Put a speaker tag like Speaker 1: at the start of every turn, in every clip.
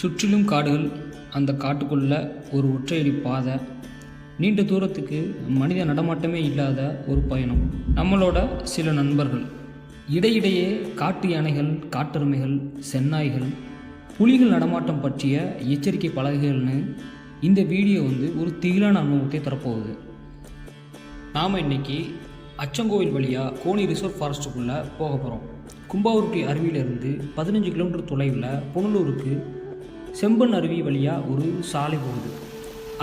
Speaker 1: சுற்றிலும் காடுகள் அந்த காட்டுக்குள்ள ஒரு ஒற்றையடி பாதை. நீண்ட தூரத்துக்கு மனித நடமாட்டமே இல்லாத ஒரு பயணம். நம்மளோட சில நண்பர்கள். இடையிடையே காட்டு யானைகள் காட்டெருமைகள் செந்நாய்கள் புலிகள் நடமாட்டம் பற்றிய எச்சரிக்கை பலகைகள்னு இந்த வீடியோ வந்து ஒரு திகிலான அனுபவத்தை தரப்போகுது. நாம் இன்னைக்கு அச்சங்கோவில் வழியாக கோணி ரிசர்வ் ஃபாரஸ்ட்டுக்குள்ளே போக போகிறோம் கும்பாவூர்ட்டி அருவியிலிருந்து பதினஞ்சு கிலோமீட்டர் தொலைவில் புனலூருக்கு செம்பன் அருவி வழியாக ஒரு சாலை போகுது.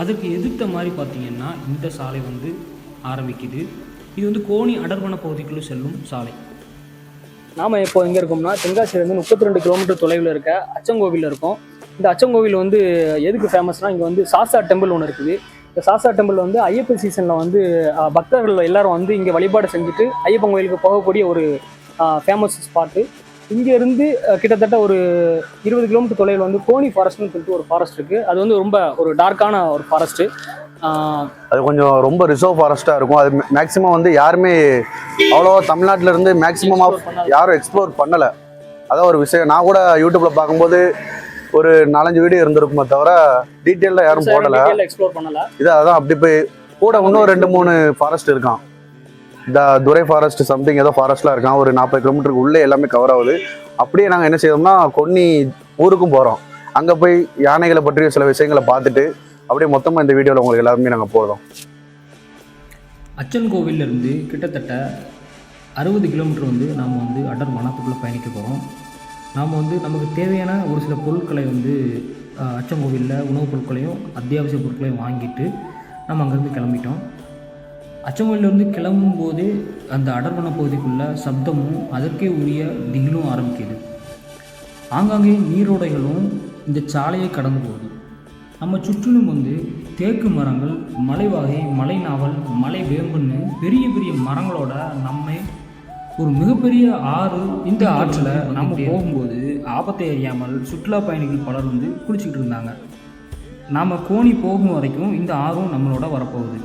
Speaker 1: அதுக்கு எதிர்த்த மாதிரி பார்த்தீங்கன்னா இந்த சாலை வந்து ஆரம்பிக்குது. இது வந்து கோணி அடர்வன பகுதிக்குள்ளே செல்லும் சாலை.
Speaker 2: நாம் இப்போ எங்கே இருக்கோம்னா தென்காசியிலேருந்து முப்பத்தி ரெண்டு கிலோமீட்டர் தொலைவில் இருக்க அச்சங்கோவில் இருக்கோம். இந்த அச்சங்கோவில் வந்து எதுக்கு ஃபேமஸ்னால் இங்கே வந்து சாசா டெம்பிள் ஒன்று இருக்குது. இந்த சாசா டெம்பிள் வந்து ஐயப்பன் சீசனில் வந்து பக்தர்கள் எல்லாரும் வந்து இங்கே வழிபாடு செஞ்சுட்டு ஐயப்பன் கோயிலுக்கு போகக்கூடிய ஒரு ஃபேமஸ் ஸ்பாட்டு இங்கேருந்து கிட்டத்தட்ட ஒரு இருபது கிலோமீட்டர் தொலைவில் வந்து கோனி ஃபாரஸ்ட்னு சொல்லிட்டு ஒரு ஃபாரஸ்ட் இருக்குது அது வந்து ரொம்ப ஒரு டார்க்கான ஒரு ஃபாரஸ்ட்டு
Speaker 3: அது கொஞ்சம் ரொம்ப ரிசர்வ் ஃபாரஸ்ட்டாக இருக்கும். அது மேக்ஸிமம் வந்து யாருமே அவ்வளோவா தமிழ்நாட்டுல இருந்து மேக்ஸிமம் ஆஃப் யாரும் எக்ஸ்ப்ளோர் பண்ணலை. அதான் ஒரு விஷயம். நான் கூட யூடியூப்ல பார்க்கும்போது ஒரு நாலஞ்சு வீடியோ இருந்திருக்குமே தவிர டீட்டெயிலாக யாரும் போடலை.
Speaker 2: எக்ஸ்ப்ளோர் பண்ணல.
Speaker 3: இது அதான் அப்படி போய் கூட இன்னும் ரெண்டு மூணு ஃபாரஸ்ட் இருக்கான் இந்த துரை ஃபாரஸ்ட் சம்திங் ஏதோ ஃபாரஸ்ட்லாம் இருக்கான். ஒரு நாற்பது கிலோமீட்டருக்கு உள்ளே எல்லாமே கவர் ஆகுது. அப்படியே நாங்கள் என்ன செய்தோம்னா கொன்னி ஊருக்கும் போகிறோம் அங்கே போய் யானைகளை பற்றிய சில விஷயங்களை பார்த்துட்டு அப்படியே மொத்தமாக இந்த வீடியோவில் உங்களுக்கு எல்லாருமே நாங்கள் போகிறோம்
Speaker 1: அச்சன் கோவிலிருந்து கிட்டத்தட்ட அறுபது கிலோமீட்டர் வந்து நாம் வந்து அடர் வனத்துக்குள்ளே பயணிக்க போகிறோம் நாம் வந்து நமக்கு தேவையான ஒரு சில பொருட்களை வந்து அச்சன் அச்சங்கோவிலில் உணவுப் பொருட்களையும் அத்தியாவசிய பொருட்களையும் வாங்கிட்டு நம்ம அங்கேருந்து கிளம்பிட்டோம். அச்சங்கோவிலேருந்து கிளம்பும்போது அந்த அடர்வன பகுதிக்குள்ளே சப்தமும் அதற்கே உரிய திகிலும் ஆரம்பிக்குது. ஆங்காங்கே நீரோடைகளும் இந்த சாலையை கடந்து போகுது. நம்ம சுற்றிலும் வந்து தேக்கு மரங்கள் மலைவாகை மலை நாவல் மலை வேம்புன்னு பெரிய பெரிய மரங்களோட நம்மை ஒரு மிகப்பெரிய ஆறு இந்த ஆற்றில் நம்ம போகும்போது ஆபத்தை அறியாமல் சுற்றுலா பயணிகள் பலர் வந்து குளிச்சுக்கிட்டு இருந்தாங்க. நாம் கோணி போகும் வரைக்கும் இந்த ஆறும் நம்மளோட வரப்போகுது.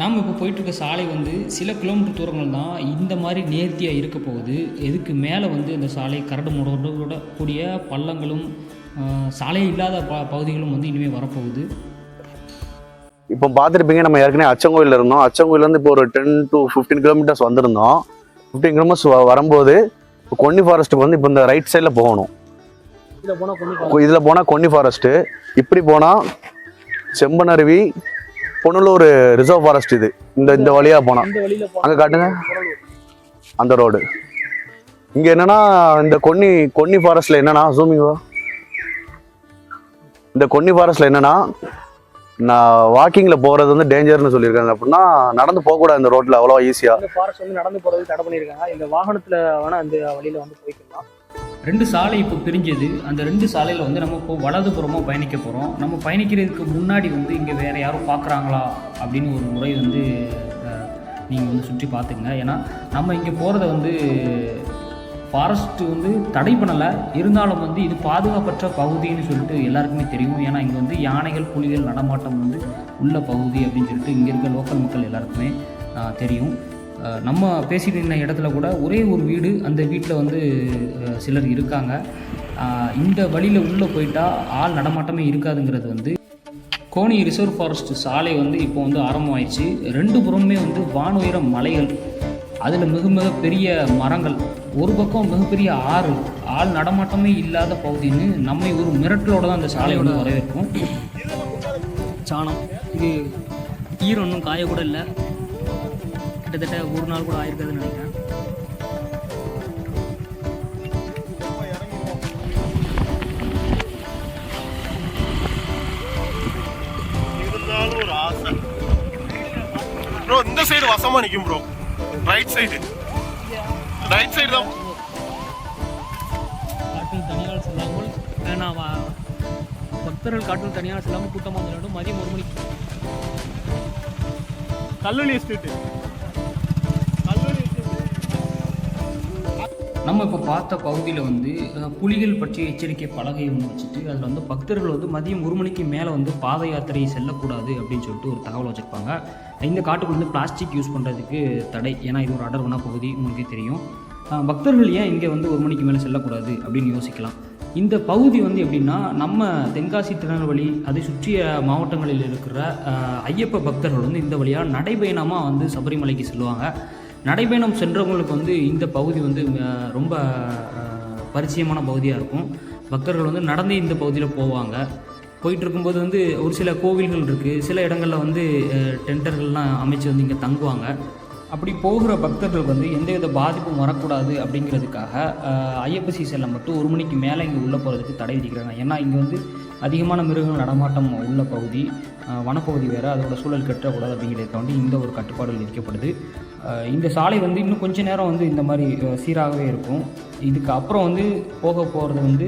Speaker 1: நாம் இப்போ போயிட்டுருக்க சாலை வந்து சில கிலோமீட்டர் தூரங்கள் தான் இந்த மாதிரி நேர்த்தியாக இருக்க போகுது. இதுக்கு மேலே வந்து இந்த சாலை கரடு முரடோட கூடிய பள்ளங்களும் சாலை இல்லாத ப பகுதிகளும் வந்து இனிமேல் வரப்போகுது.
Speaker 3: இப்போ பார்த்துருப்பீங்க நம்ம ஏற்கனவே அச்சங்கோயிலில் இருந்தோம். அச்சங்கோயிலேருந்து இப்போ ஒரு டென் டு ஃபிஃப்டீன் கிலோமீட்டர்ஸ் வந்திருந்தோம். ஃபிஃப்டீன் கிலோமீட்டர்ஸ் வரும்போது இப்போ கொன்னி ஃபாரஸ்ட்டுக்கு வந்து இப்போ இந்த ரைட் சைடில் போகணும்.
Speaker 2: இதில் போனால் கொஞ்சம்
Speaker 3: இதில் போனால் கொன்னி ஃபாரஸ்ட்டு இப்படி போனால் செம்பன் அருவி பொன்னலூர் ரிசர்வ் ஃபாரஸ்ட் இது. இந்த இந்த வழியாக
Speaker 2: வழியில்
Speaker 3: அங்கே காட்டுங்க. அந்த ரோடு இங்கே என்னன்னா இந்த கொன்னி கொன்னி ஃபாரஸ்ட்டில் என்னன்னா ஜூமிங்கோ இந்த கொன்னி ஃபாரஸ்ட்டில் என்னன்னா நான் வாக்கிங்கில் போகிறது வந்து டேஞ்சர்னு சொல்லியிருக்காங்க. அப்படின்னா நடந்து போகக்கூடாது இந்த ரோட்டில் அவ்வளோ ஈஸியாக
Speaker 2: இந்த ஃபாரஸ்ட் வந்து நடந்து போகிறது தடை பண்ணியிருக்காங்க. இந்த வாகனத்தில் வேணால் அந்த வழியில் வந்து போய்க்கலாம்.
Speaker 1: ரெண்டு சாலை இப்போ பிரிஞ்சது. அந்த ரெண்டு சாலையில் வந்து நம்ம இப்போ வலதுபுறமாக பயணிக்க போகிறோம் நம்ம பயணிக்கிறதுக்கு முன்னாடி வந்து இங்கே வேறு யாரும் பார்க்குறாங்களா அப்படின்னு ஒரு முறை வந்து நீங்கள் வந்து சுற்றி பார்த்துங்க ஏன்னா நம்ம இங்கே போகிறத வந்து ஃபாரஸ்ட்டு வந்து தடை பண்ணலை. இருந்தாலும் வந்து இது பாதுகாப்பற்ற பகுதின்னு சொல்லிட்டு எல்லாருக்குமே தெரியும். ஏன்னா இங்கே வந்து யானைகள் புலிகள் நடமாட்டம் வந்து உள்ள பகுதி அப்படின்னு சொல்லிட்டு இங்கே இருக்க லோக்கல் மக்கள் எல்லாருக்குமே தெரியும். நம்ம பேசிட்டு இருந்த இடத்துல கூட ஒரே ஒரு வீடு அந்த வீட்டில் வந்து சிலர் இருக்காங்க. இந்த வழியில் உள்ளே போயிட்டால் ஆள் நடமாட்டமே இருக்காதுங்கிறது வந்து கோணி ரிசர்வ் ஃபாரஸ்ட் சாலை வந்து இப்போ வந்து ஆரம்பமாயிடுச்சு. ரெண்டு புறமுமே வந்து வானுயர மலைகள் அதில் மிக மிக பெரிய மரங்கள் ஒரு பக்கம் மிகப்பெரிய ஆறு ஆள் நடமாட்டமே இல்லாத பகுதின்னு நம்மை ஒரு மிரட்டலோட தான் அந்த சாலையோட வரவேற்கும். சாணம் இது ஈரம் இன்னும் காய கூட இல்லை. கிட்டத்தட்ட ஒரு நாள் கூட ஆயிருக்காதுன்னு நினைக்கிறேன்.
Speaker 4: இருந்தாலும் ஒரு ஆசை. ப்ரோ இந்த சைடு வசமா நிக்கும் bro right side right side தான்.
Speaker 1: காட்டில் தனியால் செல்லாமல் நான் பக்தர்கள் காட்டில் தனியால் செல்லாமல் கூட்டமாக வேண்டும் மதியம் ஒரு மணிக்கு.
Speaker 4: கல்லூரி எஸ்டேட்
Speaker 1: நம்ம இப்போ பார்த்த பகுதியில் வந்து புலிகள் பற்றிய எச்சரிக்கை பலகை ஒன்று வச்சுட்டு அதில் வந்து பக்தர்கள் வந்து மதியம் ஒரு மணிக்கு மேலே வந்து பாத யாத்திரை செல்லக்கூடாது அப்படின்னு சொல்லிட்டு ஒரு தகவல் வச்சுருப்பாங்க. இந்த காட்டுக்குள்ள வந்து பிளாஸ்டிக் யூஸ் பண்ணுறதுக்கு தடை. ஏன்னா இது ஒரு அடர்வன பகுதி உங்களுக்கே தெரியும். பக்தர்கள் ஏன் இங்கே வந்து ஒரு மணிக்கு மேலே செல்லக்கூடாது அப்படின்னு யோசிக்கலாம். இந்த பகுதி வந்து எப்படின்னா நம்ம தென்காசி திருநெல்வேலி அதை சுற்றிய மாவட்டங்களில் இருக்கிற ஐயப்ப பக்தர்கள் வந்து இந்த வழியாக நடைபயணமாக வந்து சபரிமலைக்கு செல்லுவாங்க. நடைபயணம் சென்றவங்களுக்கு வந்து இந்த பகுதி வந்து ரொம்ப பரிச்சயமான பகுதியாக இருக்கும். பக்தர்கள் வந்து நடந்தே இந்த பகுதியில் போவாங்க. போயிட்டு இருக்கும்போது வந்து ஒரு சில கோவில்கள் இருக்குது சில இடங்களில் வந்து டெண்டர்கள்லாம் அமைச்சு வந்து இங்கே தங்குவாங்க. அப்படி போகிற பக்தர்களுக்கு வந்து எந்தவித பாதிப்பும் வரக்கூடாது அப்படிங்கிறதுக்காக ஐயப்ப சீசனில் மட்டும் ஒரு மணிக்கு மேலே இங்கே உள்ளே போகிறதுக்கு தடை விதிக்கிறாங்க. ஏன்னா இங்கே வந்து அதிகமான மிருகங்கள் நடமாட்டம் உள்ள பகுதி. வனப்பகுதி வேறு. அதோட சூழல் கெட்டக்கூடாது அப்படிங்கிறதுக்கு வந்து இந்த ஒரு கட்டுப்பாடுகள் விதிக்கப்படுது. இந்த சாலை வந்து இன்னும் கொஞ்ச நேரம் வந்து இந்த மாதிரி சீராகவே இருக்கும். இதுக்கு அப்புறம் வந்து போக போகிறது வந்து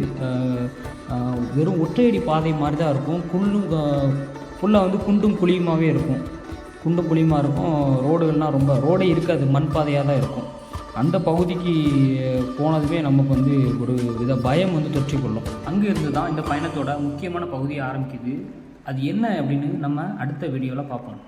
Speaker 1: வெறும் ஒற்றையடி பாதை மாதிரி தான் இருக்கும். குள்ளும் ஃபுல்லாக வந்து குண்டும் குழியுமாகவே இருக்கும். குண்டும் குழியுமாக இருக்கும். ரோடுகள்லாம் ரொம்ப ரோடே இருக்காது மண் பாதையாக தான் இருக்கும். அந்த பகுதிக்கு போனதுமே நமக்கு வந்து ஒரு வித பயம் வந்து தொற்றிக்கொள்ளும் அங்கே இருந்து தான் இந்த பயணத்தோட முக்கியமான பகுதி ஆரம்பிக்குது. அது என்ன அப்படின்னு நம்ம அடுத்த வீடியோவில் பார்ப்போம்.